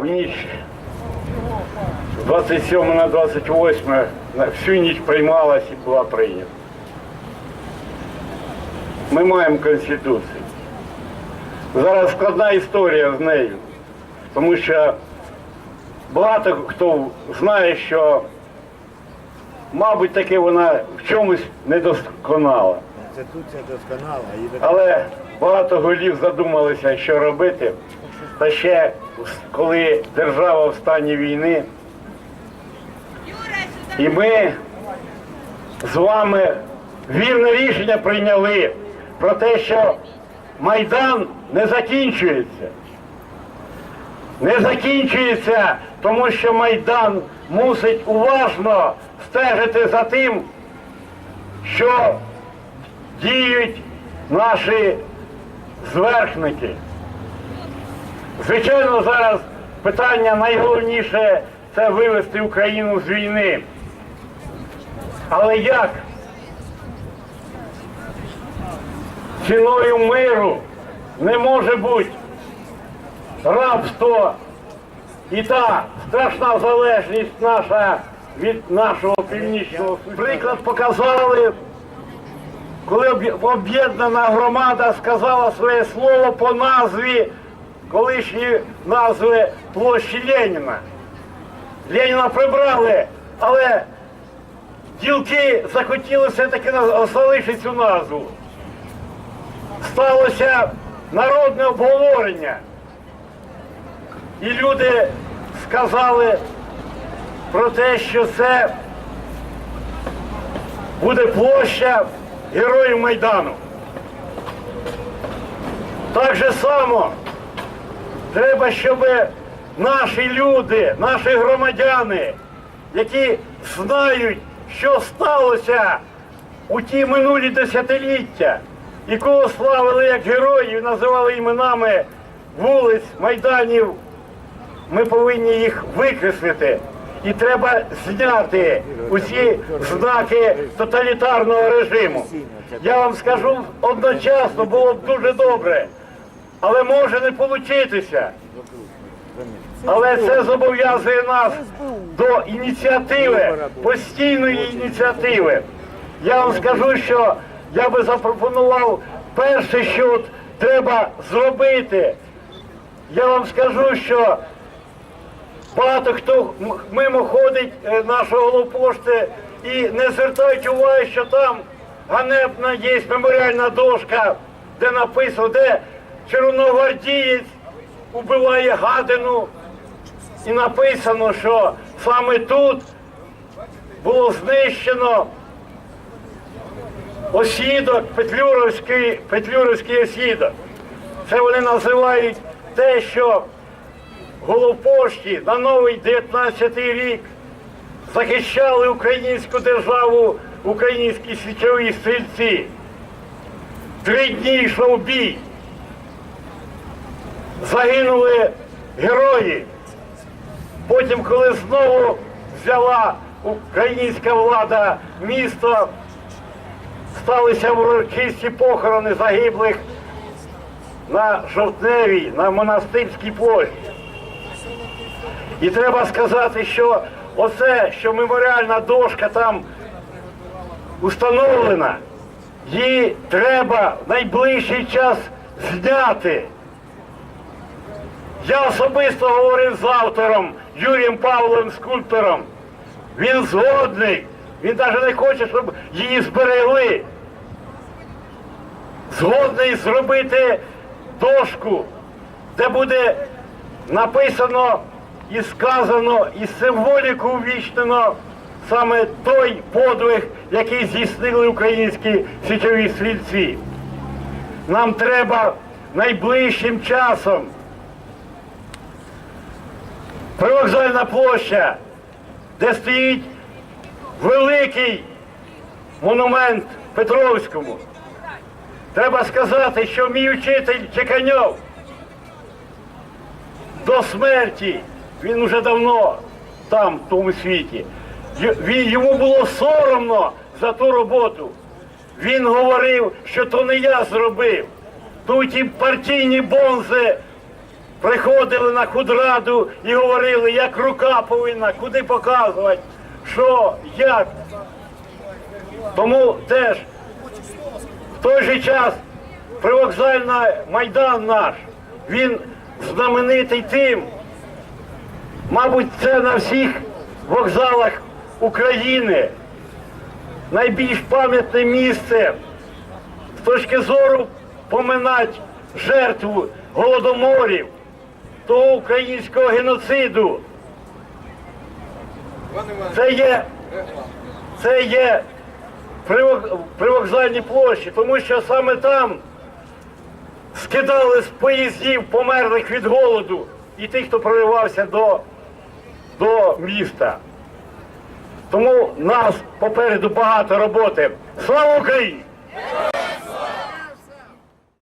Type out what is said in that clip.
в ніч з 27 на 28 на всю ніч приймалась і була прийнята. Ми маємо Конституцію. Зараз складна історія з нею, тому що багато хто знає, що, мабуть, таки вона в чомусь недосконала. Конституція досконала. Але багато голів задумалися, що робити. Та ще коли держава в стані війни, і ми з вами вірне рішення прийняли про те, що Майдан не закінчується. Не закінчується, тому що Майдан мусить уважно стежити за тим, що діють наші зверхники. Звичайно, зараз питання найголовніше це вивести Україну з війни. Але як? Ціною миру не може бути рабство і та страшна залежність наша від нашого північного. Приклад показали коли об'єднана громада сказала своє слово по назві колишньої назви площі Леніна. Леніна прибрали, але ділки захотіли все-таки залишити цю назву. Сталося народне обговорення. І люди сказали про те, що це буде площа героїв Майдану. Так же само треба, щоб наші люди, наші громадяни, які знають, що сталося у ті минулі десятиліття, і кого славили як героїв, називали іменами вулиць, майданів, ми повинні їх викреслити. І треба зняти усі знаки тоталітарного режиму. Я вам скажу одночасно, було б дуже добре, але може не получитися. Але це зобов'язує нас до ініціативи, постійної ініціативи. Я вам скажу, що я би запропонував перше, що от треба зробити. Я вам скажу, що Багато хто мимо ходить е, нашого головпошти і не звертають уваги, що там ганебна є меморіальна дошка, де написано, де червоногвардієць убиває гадину. І написано, що саме тут було знищено осідок, Петлюровський, Петлюровський осідок. Це вони називають те, що Головпошті на новий 19 рік захищали українську державу українські свічові стрільці. Три дні йшов бій. Загинули герої. Потім, коли знову взяла українська влада місто, сталися урочисті похорони загиблих на Жовтневій, на монастирській площі. І треба сказати, що оце, що меморіальна дошка там установлена, її треба в найближчий час зняти. Я особисто говорив з автором Юрієм Павловим, скульптором. Він згодний, він навіть не хоче, щоб її зберегли. Згодний зробити дошку, де буде написано і сказано, і символіку увічнено саме той подвиг, який здійснили українські світові стрільці. Нам треба найближчим часом привокзальна площа, де стоїть великий монумент Петровському. Треба сказати, що мій учитель Чеканьов до смерті, він уже давно там, в тому світі. Йому було соромно за ту роботу. Він говорив, що то не я зробив. То ті партійні бонзи приходили на худраду і говорили, як рука повинна, куди показувати, що, як. Тому теж в той же час привокзальний майдан наш, він знаменитий тим, мабуть, це на всіх вокзалах України найбільш пам'ятне місце з точки зору поминати жертву голодоморів, того українського геноциду. Це є, це є привокзальні площі, тому що саме там скидали з поїздів померлих від голоду і тих, хто проривався до, до міста. Тому нас попереду багато роботи. Слава Україні!